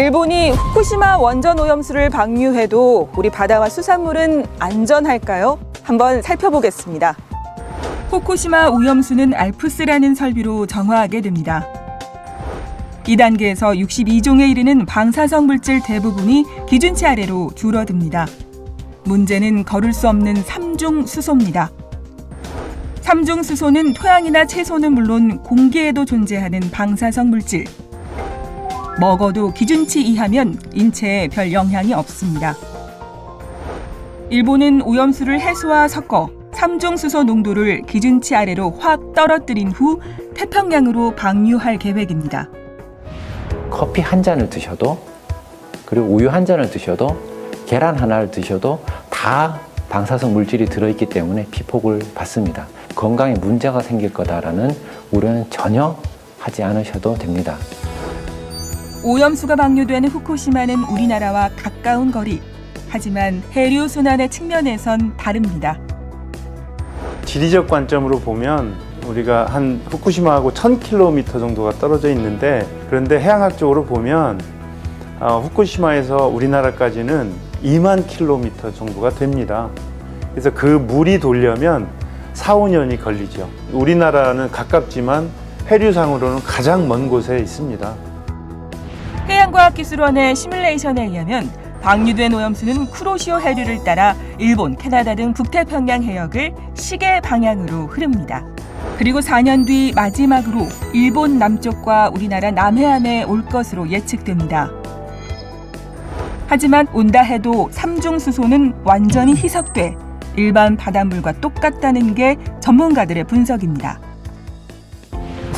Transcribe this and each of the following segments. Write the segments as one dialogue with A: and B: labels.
A: 일본이 후쿠시마 원전 오염수를 방류해도 우리 바다와 수산물은 안전할까요? 한번 살펴보겠습니다. 후쿠시마 오염수는 알프스라는 설비로 정화하게 됩니다. 이 단계에서 62종에 이르는 방사성 물질 대부분이 기준치 아래로 줄어듭니다. 문제는 거를 수 없는 삼중 수소입니다. 삼중 수소는 토양이나 채소는 물론 공기에도 존재하는 방사성 물질. 먹어도 기준치 이하면 인체에 별 영향이 없습니다. 일본은 오염수를 해수와 섞어 삼중 수소 농도를 기준치 아래로 확 떨어뜨린 후 태평양으로 방류할 계획입니다.
B: 커피 한 잔을 드셔도 그리고 우유 한 잔을 드셔도 계란 하나를 드셔도 다 방사성 물질이 들어있기 때문에 피폭을 받습니다. 건강에 문제가 생길 거다라는 우려는 전혀 하지 않으셔도 됩니다.
A: 오염수가 방류되는 후쿠시마는 우리나라와 가까운 거리. 하지만 해류 순환의 측면에선 다릅니다.
C: 지리적 관점으로 보면 우리가 한 후쿠시마하고 1000km 정도가 떨어져 있는데 그런데 해양학적으로 보면 어, 후쿠시마에서 우리나라까지는 2만 킬로미터 정도가 됩니다. 그래서 그 물이 돌려면 4, 5년이 걸리죠. 우리나라는 가깝지만 해류상으로는 가장 먼 곳에 있습니다.
A: 해양과학기술원의 시뮬레이션에 의하면 방류된 오염수는 쿠로시오 해류를 따라 일본, 캐나다 등 북태평양 해역을 시계 방향으로 흐릅니다. 그리고 4년 뒤 마지막으로 일본 남쪽과 우리나라 남해안에 올 것으로 예측됩니다. 하지만 온다 해도 삼중수소는 완전히 희석돼 일반 바닷물과 똑같다는 게 전문가들의 분석입니다.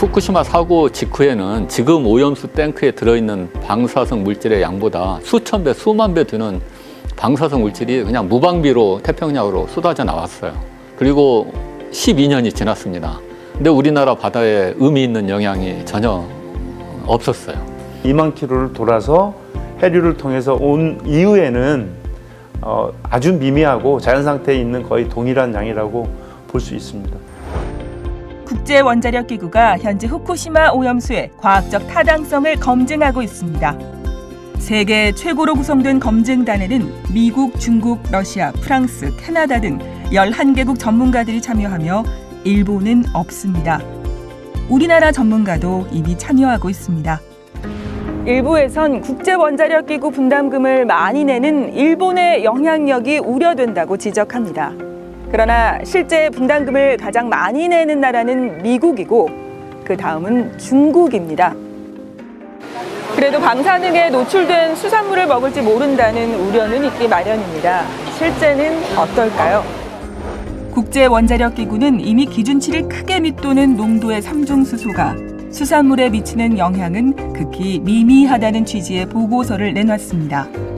D: 후쿠시마 사고 직후에는 지금 오염수 탱크에 들어있는 방사성 물질의 양보다 수천 배, 수만 배 드는 방사성 물질이 그냥 무방비로 태평양으로 쏟아져 나왔어요. 그리고 12년이 지났습니다. 근데 우리나라 바다에 의미 있는 영향이 전혀 없었어요.
C: 2만 킬로를 돌아서 해류를 통해서 온 이후에는 어, 아주 미미하고 자연 상태에 있는 거의 동일한 양이라고 볼 수 있습니다.
A: 국제 원자력 기구가 현재 후쿠시마 오염수의 과학적 타당성을 검증하고 있습니다. 세계 최고로 구성된 검증단에는 미국, 중국, 러시아, 프랑스, 캐나다 등 11개국 전문가들이 참여하며 일본은 없습니다. 우리나라 전문가도 이미 참여하고 있습니다. 일부에선 국제 원자력 기구 분담금을 많이 내는 일본의 영향력이 우려된다고 지적합니다. 그러나 실제 분담금을 가장 많이 내는 나라는 미국이고 그 다음은 중국입니다. 그래도 방사 능에 노출된 수산물을 먹을지 모른다는 우려는 있기 마련입니다. 실제는 어떨까요? 국제 원자력 기구는 이미 기준치를 크게 밑도는 농도의 삼중 수소가 수산물에 미치는 영향은 극히 미미하다는 취지의 보고서를 내놨습니다.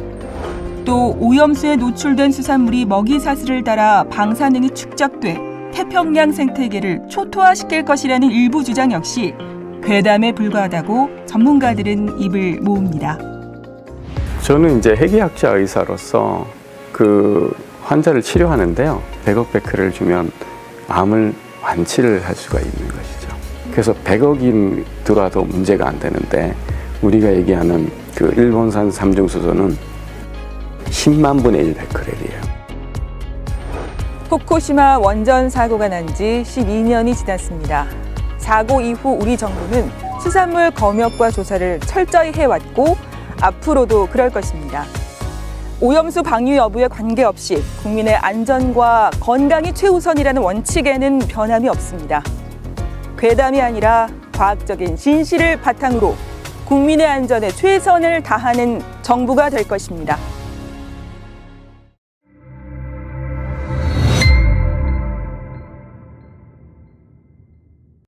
A: 또 오염수에 노출된 수산물이 먹이 사슬을 따라 방사능이 축적돼 태평양 생태계를 초토화시킬 것이라는 일부 주장 역시 괴담에 불과하다고 전문가들은 입을 모읍니다.
E: 저는 이제 핵의학자 의사로서 그 환자를 치료하는데요. 100억 베크를 주면 암을 완치를 할 수가 있는 것이죠. 그래서 100억이 들어와도 문제가 안 되는데 우리가 얘기하는 그 일본산 삼중수소는 10만 분의 1 베크렐이에요.
A: 후쿠시마 원전 사고가 난 지 12년이 지났습니다. 사고 이후 우리 정부는 수산물 검역과 조사를 철저히 해왔고 앞으로도 그럴 것입니다. 오염수 방류 여부에 관계없이 국민의 안전과 건강이 최우선이라는 원칙에는 변함이 없습니다. 괴담이 아니라 과학적인 진실을 바탕으로 국민의 안전에 최선을 다하는 정부가 될 것입니다.